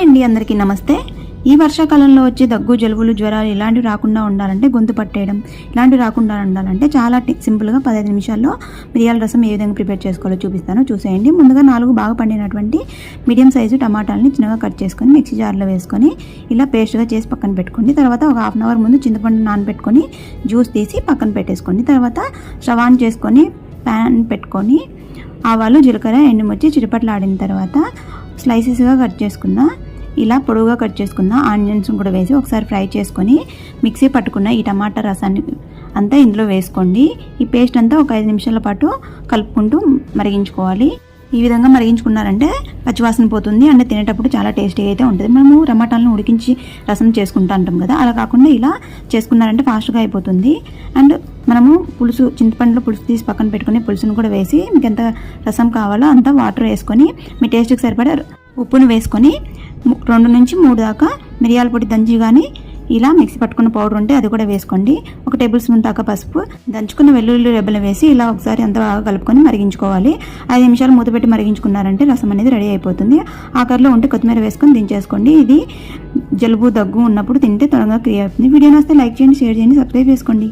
Hi అండి అందరికీ నమస్తే. ఈ వర్షాకాలంలో వచ్చే దగ్గు జలుబులు జ్వరాలు ఇలాంటివి రాకుండా ఉండాలంటే గొంతు పట్టేయడం ఇలాంటివి రాకుండా ఉండాలంటే చాలా సింపుల్గా పదహైదు నిమిషాల్లో మిరియాల రసం ఏ విధంగా ప్రిపేర్ చేసుకోవాలో చూపిస్తాను చూసేయండి. ముందుగా నాలుగు బాగా పండినటువంటి మీడియం సైజు టమాటాలని చిన్నగా కట్ చేసుకొని మిక్సీ జార్లో వేసుకొని ఇలా పేస్ట్గా చేసి పక్కన పెట్టుకోండి. తర్వాత ఒక హాఫ్ అన్ అవర్ ముందు చింతపండు నానబెట్టుకొని జ్యూస్ తీసి పక్కన పెట్టేసుకోండి. తర్వాత స్టవ్ ఆన్ చేసుకొని ప్యాన్ పెట్టుకొని ఆవాలు జీలకర్ర ఎండుమిర్చి చిరుపట్లాడిన తర్వాత స్లైసెస్గా కట్ చేసుకున్న ఇలా పొడవుగా కట్ చేసుకున్న ఆనియన్స్ కూడా వేసి ఒకసారి ఫ్రై చేసుకొని మిక్సీ పట్టుకున్న ఈ టమాటా రసాన్ని అంతా ఇందులో వేసుకోండి. ఈ పేస్ట్ అంతా ఒక ఐదు నిమిషాల పాటు కలుపుకుంటూ మరిగించుకోవాలి. ఈ విధంగా మరిగించుకున్నారంటే పచ్చివాసన పోతుంది అంటే తినేటప్పుడు చాలా టేస్టీగా అయితే ఉంటుంది. మనము టమాటాలను ఉడికించి రసం చేసుకుంటా ఉంటాం కదా అలా కాకుండా ఇలా చేసుకున్నారంటే ఫాస్ట్గా అయిపోతుంది. అండ్ మనము పులుసు చింతపండులో పులుసు తీసి పక్కన పెట్టుకుని పులుసును కూడా వేసి మీకు ఎంత రసం కావాలో అంత వాటర్ వేసుకొని మీ టేస్ట్కి సరిపడే ఉప్పును వేసుకొని రెండు నుంచి మూడు దాకా మిరియాల పొడి దంచి కానీ ఇలా మిక్సీ పట్టుకున్న పౌడర్ ఉంటే అది కూడా వేసుకోండి. ఒక టేబుల్ స్పూన్ దాకా పసుపు దంచుకున్న వెల్లుల్లి రెబ్బలు వేసి ఇలా ఒకసారి అంతా బాగా కలుపుకొని మరిగించుకోవాలి. ఐదు నిమిషాలు మూత పెట్టి మరిగించుకున్నారంటే రసం అనేది రెడీ అయిపోతుంది. ఆఖరిలో ఉంటే కొత్తిమీర వేసుకొని దించేసుకోండి. ఇది జలుబు దగ్గు ఉన్నప్పుడు తింటే త్వరగా క్రియ అవుతుంది. వీడియో నస్తే లైక్ చేయండి షేర్ చేయండి సబ్స్క్రైబ్ చేసుకోండి.